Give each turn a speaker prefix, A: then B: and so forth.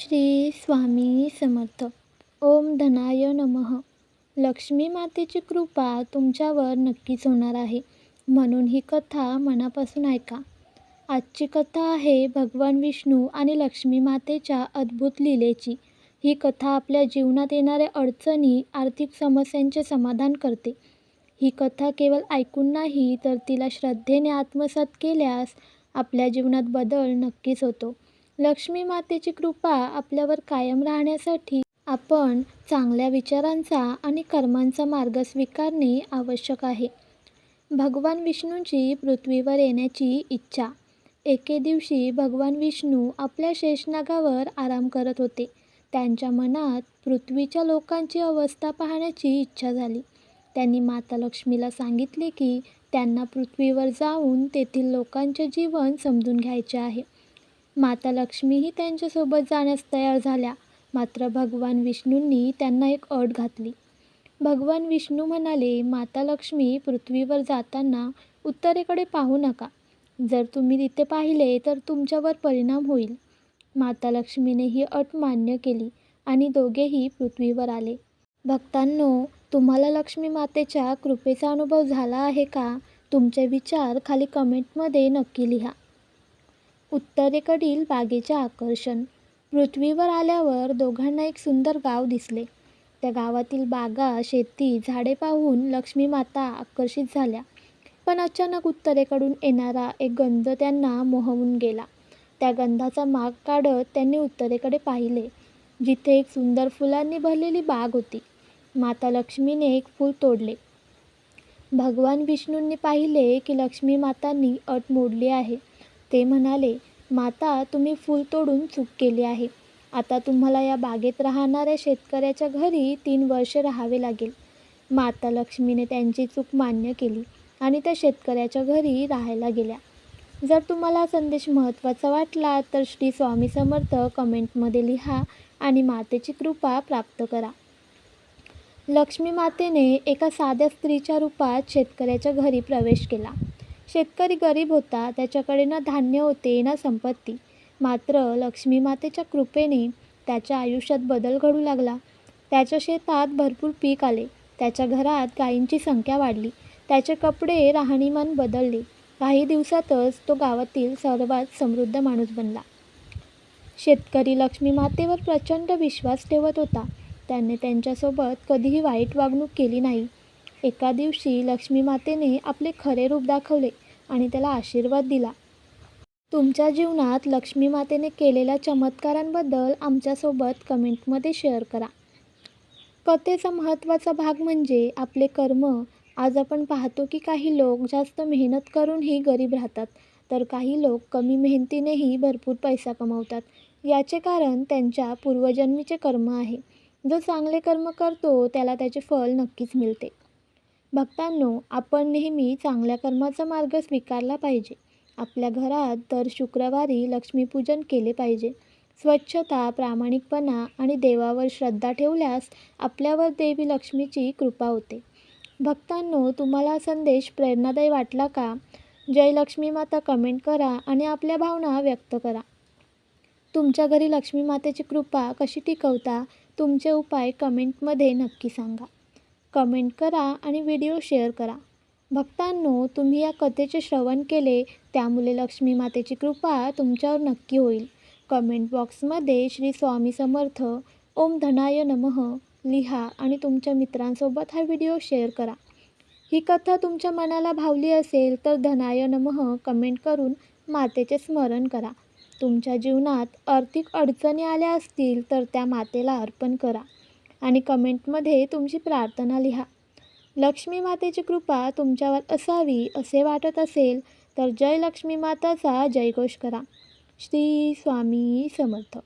A: श्री स्वामी समर्थ. ओम धनाय नमः. लक्ष्मी मातेची कृपा तुमच्यावर नक्कीच होणार आहे. म्हणून ही कथा मनापासून ऐका. आजची कथा आहे भगवान विष्णू आणि लक्ष्मी मातेच्या अद्भुत लीलेची. ही कथा आपल्या जीवनात येणाऱ्या अडचणी आर्थिक समस्यांचे समाधान करते. ही कथा केवळ ऐकून नाही तर तिला श्रद्धेने आत्मसात केल्यास आपल्या जीवनात बदल नक्कीच होतो. लक्ष्मी मातेची कृपा आपल्यावर कायम राहण्यासाठी आपण चांगल्या विचारांचा आणि कर्मांचा मार्ग स्वीकारणे आवश्यक आहे. भगवान विष्णूंची पृथ्वीवर येण्याची इच्छा. एके दिवशी भगवान विष्णू आपल्या शेषनागावर आराम करत होते. त्यांच्या मनात पृथ्वीच्या लोकांची अवस्था पाहण्याची इच्छा झाली. त्यांनी माता लक्ष्मीला सांगितले की त्यांना पृथ्वीवर जाऊन तेथील लोकांचे जीवन समजून घ्यायचे आहे. माता लक्ष्मीही त्यांच्यासोबत जाण्यास तयार झाल्या. मात्र भगवान विष्णूंनी त्यांना एक अट घातली. भगवान विष्णू म्हणाले माता लक्ष्मी पृथ्वीवर जाताना उत्तरेकडे पाहू नका. जर तुम्ही तिथे पाहिले तर तुमच्यावर परिणाम होईल. माता लक्ष्मीने ही अट मान्य केली आणि दोघेही पृथ्वीवर आले. भक्तांनो तुम्हाला लक्ष्मी मातेच्या कृपेचा अनुभव झाला आहे का? तुमचे विचार खाली कमेंटमध्ये नक्की लिहा. उत्तरेकडील बागेचे आकर्षण. पृथ्वीवर आल्यावर दोघांना एक सुंदर गाव दिसले. त्या गावातील बागा शेती झाडे पाहून लक्ष्मी माता आकर्षित झाल्या. पण अचानक उत्तरेकडून येणारा एक गंध त्यांना मोहवून गेला. त्या गंधाचा माग काढत त्यांनी उत्तरेकडे पाहिले. जिथे एक सुंदर फुलांनी भरलेली बाग होती. माता लक्ष्मीने एक फूल तोडले. भगवान विष्णूंनी पाहिले की लक्ष्मी मातांनी अट मोडली आहे. ते म्हणाले माता तुम्ही फूल तोडून चूक केली आहे. आता तुम्हाला या बागेत राहणाऱ्या शेतकऱ्याच्या घरी तीन वर्षे राहावे लागेल. माता लक्ष्मीने त्यांची चूक मान्य केली आणि त्या शेतकऱ्याच्या घरी राहायला गेल्या. जर तुम्हाला संदेश महत्त्वाचा वाटला तर श्री स्वामी समर्थ कमेंटमध्ये लिहा आणि मातेची कृपा प्राप्त करा. लक्ष्मी मातेने एका साध्या स्त्रीच्या रूपात शेतकऱ्याच्या घरी प्रवेश केला. शेतकरी गरीब होता त्याच्याकडे ना धान्य होते ना संपत्ती. मात्र लक्ष्मी मातेच्या कृपेने त्याच्या आयुष्यात बदल घडू लागला. त्याच्या शेतात भरपूर पीक आले. त्याच्या घरात गायींची संख्या वाढली. त्याचे कपडे राहणीमान बदलले. काही दिवसातच तो गावातील सर्वात समृद्ध माणूस बनला. शेतकरी लक्ष्मी मातेवर प्रचंड विश्वास ठेवत होता. त्याने त्यांच्यासोबत कधीही वाईट वागणूक केली नाही. एका दिवशी लक्ष्मी मातेने आपले खरे रूप दाखवले आणि त्याला आशीर्वाद दिला. तुमच्या जीवनात लक्ष्मी मातेने केलेल्या चमत्कारांबद्दल आमच्यासोबत कमेंटमध्ये शेअर करा. कथेचा महत्त्वाचा भाग म्हणजे आपले कर्म. आज आपण पाहतो की काही लोक जास्त मेहनत करूनही गरीब राहतात तर काही लोक कमी मेहनतीनेही भरपूर पैसा कमवतात. याचे कारण त्यांच्या पूर्वजन्मीचे कर्म आहे. जो चांगले कर्म करतो त्याला त्याचे फळ नक्कीच मिळते. भक्तांनो आपण नेहमी चांगल्या कर्माचा मार्ग स्वीकारला पाहिजे. आपल्या घरात दर शुक्रवारी लक्ष्मीपूजन केले पाहिजे. स्वच्छता प्रामाणिकपणा आणि देवावर श्रद्धा ठेवल्यास आपल्यावर देवी लक्ष्मीची कृपा होते. भक्तांनो तुम्हाला हा संदेश प्रेरणादायी वाटला का? जय लक्ष्मी माता कमेंट करा आणि आपल्या भावना व्यक्त करा. तुमच्या घरी लक्ष्मी मातेची कृपा कशी टिकवता? तुमचे उपाय कमेंटमध्ये नक्की सांगा. कमेंट करा आणि व्हिडिओ शेअर करा. भक्तांनो तुम्ही या कथेचे श्रवण केले त्यामुळे लक्ष्मी मातेची कृपा तुमच्यावर नक्की होईल. कमेंट बॉक्समध्ये श्री स्वामी समर्थ ओम धनाय नमः लिहा आणि तुमच्या मित्रांसोबत हा व्हिडिओ शेअर करा. ही कथा तुमच्या मनाला भावली असेल तर धनाय नमः कमेंट करून मातेचे स्मरण करा. तुमच्या जीवनात आर्थिक अडचणी आल्या असतील तर त्या मातेला अर्पण करा. आणि कमेंटमध्ये तुमची प्रार्थना लिहा. लक्ष्मी मातेची कृपा तुमच्यावर असावी असे वाटत असेल तर जय लक्ष्मी माताचा जयघोष करा. श्री स्वामी समर्थ.